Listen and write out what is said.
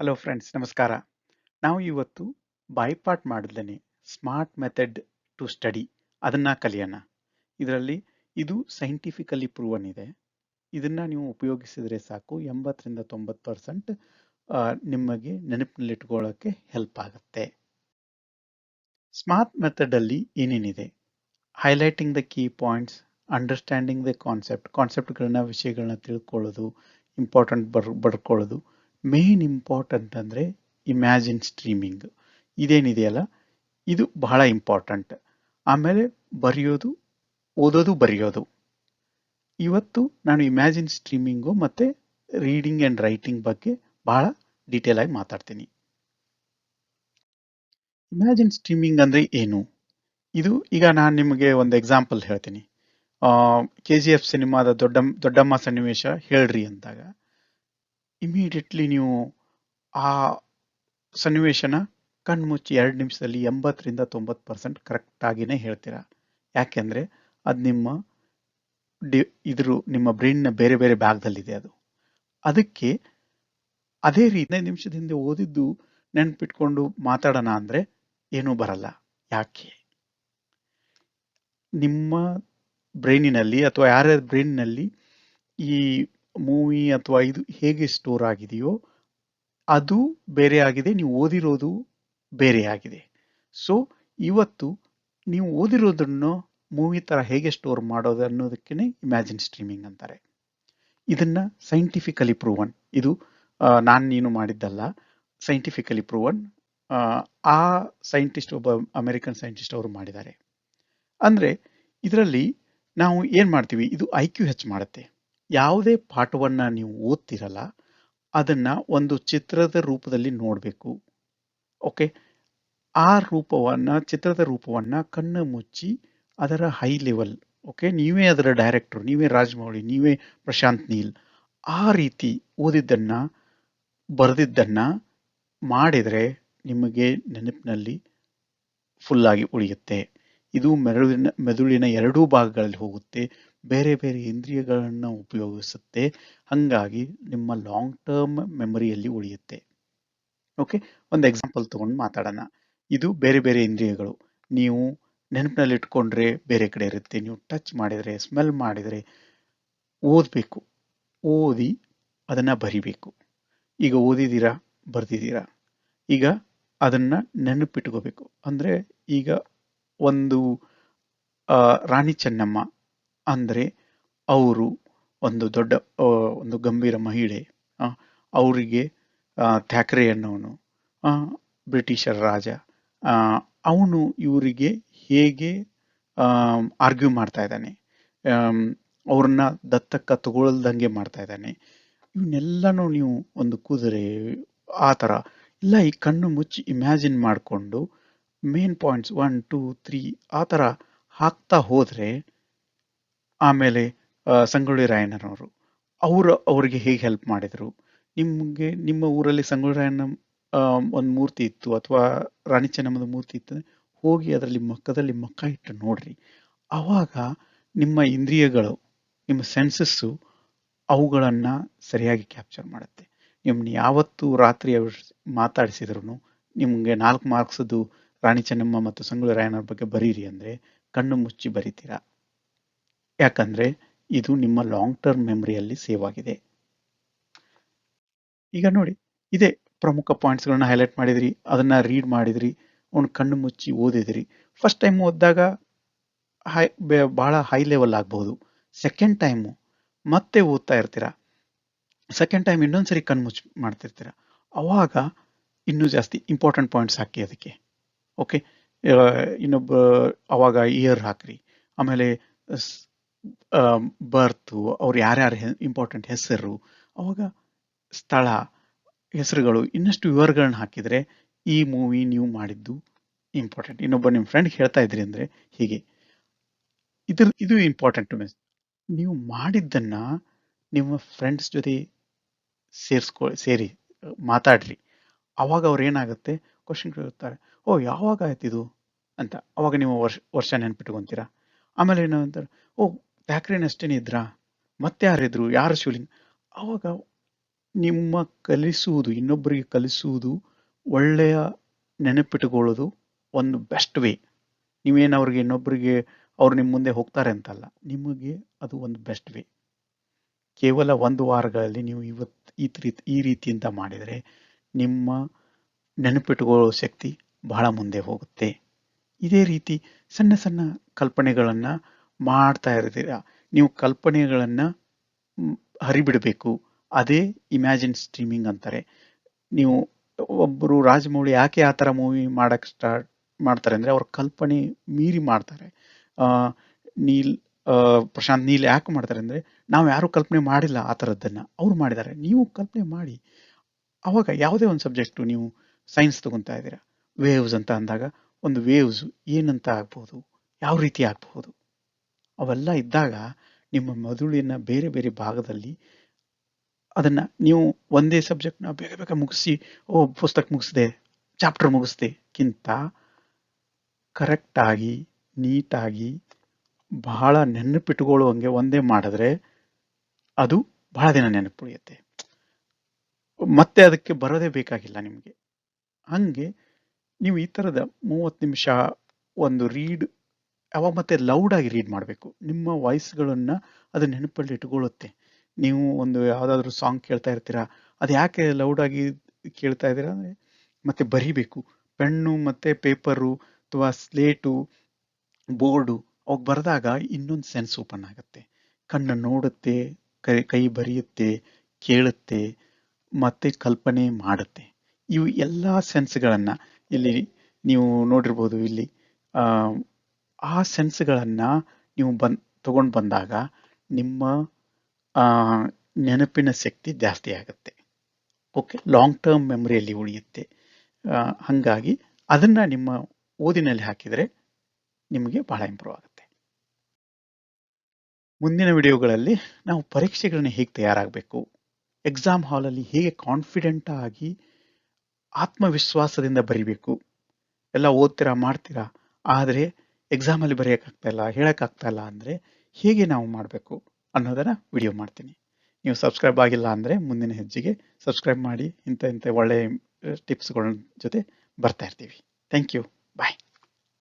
Hello friends ನಮಸ್ಕಾರ. ನಾವು ಇವತ್ತು ಬೈಪಾಟ್ ಮಾಡಿದ್ಲೇ ಸ್ಮಾರ್ಟ್ ಮೆಥಡ್ ಟು ಸ್ಟಡಿ ಅದನ್ನು ಕಲಿಯೋಣ. ಇದರಲ್ಲಿ ಇದು ಸೈಂಟಿಫಿಕಲಿ ಪ್ರೂವನ್ ಇದೆ. ಇದನ್ನು ನೀವು ಉಪಯೋಗಿಸಿದರೆ ಸಾಕು. ಎಂಬತ್ತರಿಂದ ತೊಂಬತ್ತು ಪರ್ಸೆಂಟ್ ನಿಮಗೆ ನೆನಪಿನಲ್ಲಿಟ್ಕೊಳ್ಳೋಕ್ಕೆ ಹೆಲ್ಪ್ ಆಗುತ್ತೆ. ಸ್ಮಾರ್ಟ್ ಮೆಥಡಲ್ಲಿ ಏನೇನಿದೆ? Highlighting the key points understanding the concept ಕಾನ್ಸೆಪ್ಟ್ಗಳನ್ನ ವಿಷಯಗಳನ್ನ ತಿಳ್ಕೊಳ್ಳೋದು ಇಂಪಾರ್ಟೆಂಟ್ ಬರ್, ಬರ್ಕೊಳ್ಳೋದು. ಮೇನ್ ಇಂಪಾರ್ಟೆಂಟ್ ಅಂದರೆ ಇಮ್ಯಾಜಿನ್ ಸ್ಟ್ರೀಮಿಂಗ್ ಇದೇನಿದೆಯಲ್ಲ ಇದು ಬಹಳ ಇಂಪಾರ್ಟೆಂಟ್ ಆಮೇಲೆ ಬರೆಯೋದು, ಓದೋದು, ಬರೆಯೋದು. ಇವತ್ತು ನಾನು ಇಮ್ಯಾಜಿನ್ ಸ್ಟ್ರೀಮಿಂಗು ಮತ್ತು ರೀಡಿಂಗ್ ಆ್ಯಂಡ್ ರೈಟಿಂಗ್ ಬಗ್ಗೆ ಬಹಳ ಡೀಟೇಲ್ ಆಗಿ ಮಾತಾಡ್ತೀನಿ. ಇಮ್ಯಾಜಿನ್ ಸ್ಟ್ರೀಮಿಂಗ್ ಅಂದರೆ ಏನು? ಇದು ಈಗ ನಾನು ನಿಮಗೆ ಒಂದು ಎಕ್ಸಾಂಪಲ್ ಹೇಳ್ತೀನಿ. ಕೆ ಜಿ ಎಫ್ ಸಿನಿಮಾದ ದೊಡ್ಡ ದೊಡ್ಡಮ್ಮ ಸನ್ನಿವೇಶ ಹೇಳ್ರಿ ಅಂದಾಗ ಇಮಿಡಿಯೇಟ್ಲಿ ನೀವು ಆ ಸನ್ನಿವೇಶನ ಕಣ್ಮುಚ್ಚಿ ಎರಡು ನಿಮಿಷದಲ್ಲಿ ಎಂಬತ್ತರಿಂದ ತೊಂಬತ್ತು ಪರ್ಸೆಂಟ್ ಕರೆಕ್ಟಾಗಿನೇ ಹೇಳ್ತೀರಾ? ಯಾಕೆಂದರೆ ಅದು ನಿಮ್ಮ ಡಿ, ಇದ್ರ ನಿಮ್ಮ ಬ್ರೈನ್ನ ಬೇರೆ ಬೇರೆ ಭಾಗದಲ್ಲಿದೆ ಅದು. ಅದಕ್ಕೆ ಅದೇ ರೀತಿ ನಿಮಿಷದ ಹಿಂದೆ ಓದಿದ್ದು ನೆನಪಿಟ್ಕೊಂಡು ಮಾತಾಡೋಣ ಅಂದರೆ ಏನೂ ಬರಲ್ಲ. ಯಾಕೆ? ನಿಮ್ಮ ಬ್ರೈನಿನಲ್ಲಿ ಅಥವಾ ಯಾರ್ಯಾರ ಬ್ರೈನ್ನಲ್ಲಿ ಈ ಮೂವಿ ಅಥವಾ ಇದು ಹೇಗೆ ಸ್ಟೋರ್ ಆಗಿದೆಯೋ ಅದು ಬೇರೆ ಆಗಿದೆ, ನೀವು ಓದಿರೋದು ಬೇರೆ ಆಗಿದೆ. ಸೊ ಇವತ್ತು ನೀವು ಓದಿರೋದನ್ನು ಮೂವಿ ಥರ ಹೇಗೆ ಸ್ಟೋರ್ ಮಾಡೋದು ಅನ್ನೋದಕ್ಕೇ ಇಮ್ಯಾಜಿನ್ ಸ್ಟ್ರೀಮಿಂಗ್ ಅಂತಾರೆ. ಇದನ್ನ ಸೈಂಟಿಫಿಕಲಿ ಪ್ರೂವನ್ ಇದು ನಾನು ನೀನು ಮಾಡಿದ್ದಲ್ಲ ಸೈಂಟಿಫಿಕಲಿ ಪ್ರೂವನ್ ಆ ಸೈಂಟಿಸ್ಟ್ ಒಬ್ಬ ಅಮೆರಿಕನ್ ಸೈಂಟಿಸ್ಟ್ ಅವರು ಮಾಡಿದ್ದಾರೆ. ಅಂದರೆ, ಇದರಲ್ಲಿ ನಾವು ಏನು ಮಾಡ್ತೀವಿ, ಇದು ಐ ಕ್ಯೂ ಹೆಚ್ಚು ಮಾಡುತ್ತೆ. ಯಾವುದೇ ಪಾಠವನ್ನು ನೀವು ಓದ್ತಿರಲ್ಲ, ಅದನ್ನು ಒಂದು ಚಿತ್ರದ ರೂಪದಲ್ಲಿ ನೋಡಬೇಕು. ಓಕೆ? ಆ ರೂಪವನ್ನು, ಚಿತ್ರದ ರೂಪವನ್ನು ಕಣ್ಣು ಮುಚ್ಚಿ ಅದರ ಹೈ ಲೆವೆಲ್ ಓಕೆ? ನೀವೇ ಅದರ ಡೈರೆಕ್ಟರ್ ನೀವೇ ರಾಜಮೌಳಿ, ನೀವೇ ಪ್ರಶಾಂತ್ ನೀಲ್, ಆ ರೀತಿ ಓದಿದ್ದನ್ನು, ಬರೆದಿದ್ದನ್ನು ಮಾಡಿದರೆ ನಿಮಗೆ ನೆನಪಿನಲ್ಲಿ ಫುಲ್ಲಾಗಿ ಉಳಿಯುತ್ತೆ. ಇದು ಮೆದುಳಿನ ಮೆದುಳಿನ ಎರಡೂ ಭಾಗಗಳಲ್ಲಿ ಹೋಗುತ್ತೆ. ಬೇರೆ ಬೇರೆ ಇಂದ್ರಿಯಗಳನ್ನು ಉಪಯೋಗಿಸುತ್ತೆ. ಹಾಗಾಗಿ ನಿಮ್ಮ ಲಾಂಗ್ ಟರ್ಮ್ ಮೆಮೊರಿಯಲ್ಲಿ ಉಳಿಯುತ್ತೆ. ಓಕೆ ಒಂದು ಎಕ್ಸಾಂಪಲ್ ತಗೊಂಡು ಮಾತಾಡೋಣ. ಇದು ಬೇರೆ ಬೇರೆ ಇಂದ್ರಿಯಗಳು. ನೀವು ನೆನಪಿನಲ್ಲಿ ಇಟ್ಕೊಂಡ್ರೆ ಬೇರೆ ಕಡೆ ಇರುತ್ತೆ. ನೀವು ಟಚ್ ಮಾಡಿದರೆ ಸ್ಮೆಲ್ ಮಾಡಿದರೆ ಓದಬೇಕು. ಓದಿ ಅದನ್ನು ಬರಿಬೇಕು. ಈಗ ಓದಿದ್ದೀರಾ? ಬರ್ದಿದ್ದೀರಾ? ಈಗ ಅದನ್ನು ನೆನಪಿಟ್ಕೋಬೇಕು. ಅಂದರೆ ಈಗ ಒಂದು ರಾಣಿ ಚೆನ್ನಮ್ಮ ಅಂದರೆ ಅವರು ಒಂದು ದೊಡ್ಡ ಒಂದು ಗಂಭೀರ ಮಹಿಳೆ. ಅವರಿಗೆ ಥ್ಯಾಕ್ರೆ ಅನ್ನೋನು ಬ್ರಿಟಿಷರ ರಾಜ. ಅವನು ಇವರಿಗೆ ಹೇಗೆ ಆರ್ಗ್ಯೂ ಮಾಡ್ತಾ ಇದ್ದಾನೆ. ಅವ್ರನ್ನ ದತ್ತಕ್ಕ ತಗೊಳ್ದಂಗೆ ಮಾಡ್ತಾ ಇದ್ದಾನೆ. ಇವನ್ನೆಲ್ಲನೂ ನೀವು ಒಂದು ಕುದುರೆ, ಆ ಥರ. ಇಲ್ಲ, ಈ ಕಣ್ಣು ಮುಚ್ಚಿ ಇಮ್ಯಾಜಿನ್ ಮಾಡಿಕೊಂಡು main points one two three ಆ ಥರ ಹಾಕ್ತಾ ಹೋದರೆ ಆಮೇಲೆ ಸಂಗೊಳ್ಳಿ ರಾಯಣ್ಣನವರು, ಅವರು ಅವರಿಗೆ ಹೇಗೆ ಹೆಲ್ಪ್ ಮಾಡಿದರು? ನಿಮಗೆ, ನಿಮ್ಮ ಊರಲ್ಲಿ ಸಂಗೊಳ್ಳಿ ರಾಯಣ್ಣ ಒಂದು ಮೂರ್ತಿ ಇತ್ತು ಅಥವಾ ರಾಣಿ ಚೆನ್ನಮ್ಮದ ಮೂರ್ತಿ ಇತ್ತು ಹೋಗಿ ಅದರಲ್ಲಿ ಮಕ್ಕದಲ್ಲಿ ಮಕ್ಕ ಇಟ್ಟು ನೋಡ್ರಿ. ಆವಾಗ ನಿಮ್ಮ ಇಂದ್ರಿಯಗಳು, ನಿಮ್ಮ ಸೆನ್ಸಸ್ಸು ಅವುಗಳನ್ನು ಸರಿಯಾಗಿ ಕ್ಯಾಪ್ಚರ್ ಮಾಡುತ್ತೆ. ನಿಮ್ಮನ್ನ ಯಾವತ್ತು ರಾತ್ರಿ ಮಾತಾಡಿಸಿದ್ರು ನಿಮಗೆ ನಾಲ್ಕು ಮಾರ್ಕ್ಸದ್ದು ರಾಣಿ ಚೆನ್ನಮ್ಮ ಮತ್ತು ಸಂಗೊಳ್ಳಿ ರಾಯಣ್ಣವ್ರ ಬಗ್ಗೆ ಬರೀರಿ ಅಂದರೆ ಕಣ್ಣು ಮುಚ್ಚಿ ಬರಿತೀರಾ? ಯಾಕಂದರೆ ಇದು ನಿಮ್ಮ ಲಾಂಗ್ ಟರ್ಮ್ ಮೆಮರಿಯಲ್ಲಿ ಸೇವ್ ಆಗಿದೆ. ಈಗ ನೋಡಿ, ಇದೇ ಪ್ರಮುಖ ಪಾಯಿಂಟ್ಸ್ಗಳನ್ನ ಹೈಲೈಟ್ ಮಾಡಿದ್ರಿ, ಅದನ್ನ ರೀಡ್ ಮಾಡಿದ್ರಿ ಅವ್ನು ಕಣ್ಣು ಮುಚ್ಚಿ ಓದಿದ್ರಿ. ಫಸ್ಟ್ ಟೈಮ್ ಓದಿದಾಗ ಹೈ ಭಾಳ ಹೈ ಲೆವೆಲ್ ಆಗ್ಬಹುದು. ಸೆಕೆಂಡ್ ಟೈಮು ಮತ್ತೆ ಓದ್ತಾ ಇರ್ತೀರಾ? ಸೆಕೆಂಡ್ ಟೈಮ್ ಇನ್ನೊಂದ್ಸರಿ ಕಣ್ಣು ಮುಚ್ಚಿ ಮಾಡ್ತಿರ್ತೀರ? ಅವಾಗ ಇನ್ನೂ ಜಾಸ್ತಿ ಇಂಪಾರ್ಟೆಂಟ್ ಪಾಯಿಂಟ್ಸ್ ಹಾಕಿ ಅದಕ್ಕೆ. ಓಕೆ. ಇನ್ನೊಬ್ಬ ಅವಾಗ ಇಯರ್ ಹಾಕ್ರಿ. ಆಮೇಲೆ ಬರ್ತು ಅವ್ರು ಯಾರ್ಯಾರ ಇಂಪಾರ್ಟೆಂಟ್ ಹೆಸರು, ಅವಾಗ ಸ್ಥಳ, ಹೆಸರುಗಳು, ಇನ್ನಷ್ಟು ವಿವರಗಳನ್ನ ಹಾಕಿದರೆ ಈ ಮೂವಿ ನೀವು ಮಾಡಿದ್ದು ಇಂಪಾರ್ಟೆಂಟ್ ಇನ್ನೊಬ್ಬ ನಿಮ್ಮ ಫ್ರೆಂಡ್ ಹೇಳ್ತಾ ಇದ್ರಿ ಅಂದರೆ ಹೀಗೆ. ಇದ್ರ, ಇದು ಇಂಪಾರ್ಟೆಂಟ್ ಮೀನ್ಸ್ ನೀವು ಮಾಡಿದ್ದನ್ನ ನಿಮ್ಮ ಫ್ರೆಂಡ್ಸ್ ಜೊತೆ ಸೇರಿಸ್ಕೊ, ಸೇರಿ, ಮಾತಾಡ್ರಿ. ಅವಾಗ ಅವ್ರು ಏನಾಗುತ್ತೆ? ಕ್ವಶನ್ ಕೇಳುತ್ತಾರೆ, ಓ, ಯಾವಾಗ ಆಯ್ತು ಇದು? ಅಂತ. ಅವಾಗ ನೀವು ವರ್ಷ ವರ್ಷ ನೆನ್ಪಿಟ್ಕೊಂತೀರಾ? ಆಮೇಲೆ ಏನಂತಾರೆ, ಓ ಥ್ಯಾಕ್ರೇನ್ ಅಷ್ಟೇನೆ ಇದ್ರಾ ಮತ್ತೆ ಯಾರಿದ್ರು? ಯಾರು ಶಿವಲಿಂಗ್? ಅವಾಗ ನಿಮ್ಮ ಕಲಿಸುವುದು, ಇನ್ನೊಬ್ಬರಿಗೆ ಕಲಿಸುವುದು ಒಳ್ಳೆಯ ನೆನಪಿಟ್ಟುಕೊಳ್ಳೋದು ಒಂದು ಬೆಸ್ಟ್ ವೇ ನೀವೇನು ಅವ್ರಿಗೆ ಇನ್ನೊಬ್ಬರಿಗೆ ಅವ್ರು ನಿಮ್ಮ ಮುಂದೆ ಹೋಗ್ತಾರೆ ಅಂತಲ್ಲ, ನಿಮಗೆ ಅದು ಒಂದು ಬೆಸ್ಟ್ ವೇ ಕೇವಲ ಒಂದು ವಾರಗಳಲ್ಲಿ ನೀವು ಇವತ್ತು ಈ ರೀತಿ, ಈ ರೀತಿಯಿಂದ ಮಾಡಿದರೆ ನಿಮ್ಮ ನೆನಪಿಟ್ಟುಕೊಳ್ಳೋ ಶಕ್ತಿ ಬಹಳ ಮುಂದೆ ಹೋಗುತ್ತೆ. ಇದೇ ರೀತಿ ಸಣ್ಣ ಸಣ್ಣ ಕಲ್ಪನೆಗಳನ್ನು ಮಾಡ್ತಾ ಇರ್ತೀರ? ನೀವು ಕಲ್ಪನೆಗಳನ್ನು ಹರಿಬಿಡಬೇಕು. ಅದೇ ಇಮ್ಯಾಜಿನ್ ಸ್ಟ್ರೀಮಿಂಗ್ ಅಂತಾರೆ. ನೀವು ಒಬ್ಬರು ರಾಜಮೌಳಿ ಯಾಕೆ ಆ ಥರ ಮೂವಿ ಮಾಡಕ್ಕೆ ಸ್ಟಾರ್ಟ್ ಮಾಡ್ತಾರೆ ಅಂದರೆ ಅವ್ರ ಕಲ್ಪನೆ ಮೀರಿ ಮಾಡ್ತಾರೆ. ನೀಲ್ ಪ್ರಶಾಂತ್ ನೀಲ್ ಯಾಕೆ ಮಾಡ್ತಾರೆ ಅಂದರೆ ನಾವು ಯಾರೂ ಕಲ್ಪನೆ ಮಾಡಿಲ್ಲ ಆ ಥರದ್ದನ್ನು. ಅವ್ರು ಮಾಡಿದ್ದಾರೆ. ನೀವು ಕಲ್ಪನೆ ಮಾಡಿ. ಅವಾಗ ಯಾವುದೇ ಒಂದು ಸಬ್ಜೆಕ್ಟು ನೀವು ಸೈನ್ಸ್ ತಗೊತಾ ಇದ್ದೀರಾ. ವೇವ್ಸ್ ಅಂತ ಅಂದಾಗ ಒಂದು ವೇವ್ಸ್ ಏನಂತ ಆಗ್ಬೋದು? ಯಾವ ರೀತಿ ಆಗ್ಬಹುದು ಅವೆಲ್ಲ ಇದ್ದಾಗ ನಿಮ್ಮ ಮೆದುಳಿನ ಬೇರೆ ಬೇರೆ ಭಾಗದಲ್ಲಿ ಅದನ್ನ ನೀವು ಒಂದೇ ಸಬ್ಜೆಕ್ಟ್ನ ಬೇಗ ಬೇಗ ಮುಗಿಸಿ, ಓ, ಪುಸ್ತಕ ಮುಗಿಸ್ದೆ ಚಾಪ್ಟರ್ ಮುಗಿಸ್ದೆಕ್ಕಿಂತ ಕರೆಕ್ಟಾಗಿ, ನೀಟಾಗಿ, ಬಹಳ ನೆನಪಿಟ್ಟುಕೊಳ್ಳುವಂಗೆ ಒಂದೇ ಮಾಡಿದ್ರೆ ಅದು ಬಹಳ ದಿನ ನೆನಪು ಉಳಿಯುತ್ತೆ ಮತ್ತೆ ಅದಕ್ಕೆ ಬರೋದೇ ಬೇಕಾಗಿಲ್ಲ ನಿಮಗೆ. ಹಂಗೆ ನೀವು ಈ ಥರದ ಮೂವತ್ತು ನಿಮಿಷ ಒಂದು ರೀಡ್ ಯಾವಾಗ ಮತ್ತೆ ಲೌಡ್ ಆಗಿ ರೀಡ್ ಮಾಡಬೇಕು. ನಿಮ್ಮ ವಾಯ್ಸ್ಗಳನ್ನು ಅದು ನೆನಪಲ್ಲಿ ಇಟ್ಕೊಳ್ಳುತ್ತೆ. ನೀವು ಒಂದು ಯಾವುದಾದ್ರೂ ಸಾಂಗ್ ಕೇಳ್ತಾ ಇರ್ತೀರಾ, ಅದು ಯಾಕೆ ಲೌಡ್ ಆಗಿ ಕೇಳ್ತಾ ಇದ್ದೀರಾ ಅಂದರೆ, ಮತ್ತೆ ಬರಿಬೇಕು. ಪೆನ್ನು ಮತ್ತು ಪೇಪರು ಅಥವಾ ಸ್ಲೇಟು, ಬೋರ್ಡು ಅವಾಗ ಬರೆದಾಗ ಇನ್ನೊಂದು ಸೆನ್ಸ್ ಓಪನ್ ಆಗುತ್ತೆ. ಕಣ್ಣು ನೋಡುತ್ತೆ, ಕೈ ಕೈ ಬರೆಯುತ್ತೆ, ಕೇಳುತ್ತೆ, ಮತ್ತೆ ಕಲ್ಪನೆ ಮಾಡುತ್ತೆ. ಇವು ಎಲ್ಲ ಸೆನ್ಸ್ಗಳನ್ನು ಇಲ್ಲಿ ನೀವು ನೋಡಿರ್ಬೋದು ಇಲ್ಲಿ. ಆ, ಸೆನ್ಸ್ಗಳನ್ನು ನೀವು ಬನ್ ತಗೊಂಡು ಬಂದಾಗ ನಿಮ್ಮ ನೆನಪಿನ ಶಕ್ತಿ ಜಾಸ್ತಿ ಆಗುತ್ತೆ. ಓಕೆ ಲಾಂಗ್ ಟರ್ಮ್ ಮೆಮೊರಿಯಲ್ಲಿ ಉಳಿಯುತ್ತೆ. ಹಾಗಾಗಿ ಅದನ್ನು ನಿಮ್ಮ ಓದಿನಲ್ಲಿ ಹಾಕಿದರೆ ನಿಮಗೆ ಬಹಳ ಇಂಪ್ರೂವ್ ಆಗುತ್ತೆ. ಮುಂದಿನ ವಿಡಿಯೋಗಳಲ್ಲಿ ನಾವು ಪರೀಕ್ಷೆಗಳನ್ನ ಹೇಗೆ ತಯಾರಾಗಬೇಕು? ಎಕ್ಸಾಮ್ ಹಾಲಲ್ಲಿ ಹೇಗೆ ಕಾನ್ಫಿಡೆಂಟ್ ಆಗಿ ಆತ್ಮವಿಶ್ವಾಸದಿಂದ ಬರಿಬೇಕು. ಎಲ್ಲ ಓದ್ತೀರಾ, ಮಾಡ್ತೀರಾ? ಆದರೆ ಎಕ್ಸಾಮಲ್ಲಿ ಬರೆಯೋಕ್ಕಾಗ್ತಾ ಇಲ್ಲ, ಹೇಳೋಕ್ಕಾಗ್ತಾ ಇಲ್ಲ ಅಂದರೆ ಹೇಗೆ ನಾವು ಮಾಡಬೇಕು ಅನ್ನೋದನ್ನು ವಿಡಿಯೋ ಮಾಡ್ತೀನಿ. ನೀವು ಸಬ್ಸ್ಕ್ರೈಬ್ ಆಗಿಲ್ಲ ಅಂದರೆ ಮುಂದಿನ ಹೆಜ್ಜೆಗೆ ಸಬ್ಸ್ಕ್ರೈಬ್ ಮಾಡಿ ಇಂಥ ಇಂಥ ಒಳ್ಳೆಯ ಟಿಪ್ಸ್ಗಳ ಜೊತೆ ಬರ್ತಾ ಇರ್ತೀವಿ. Thank you bye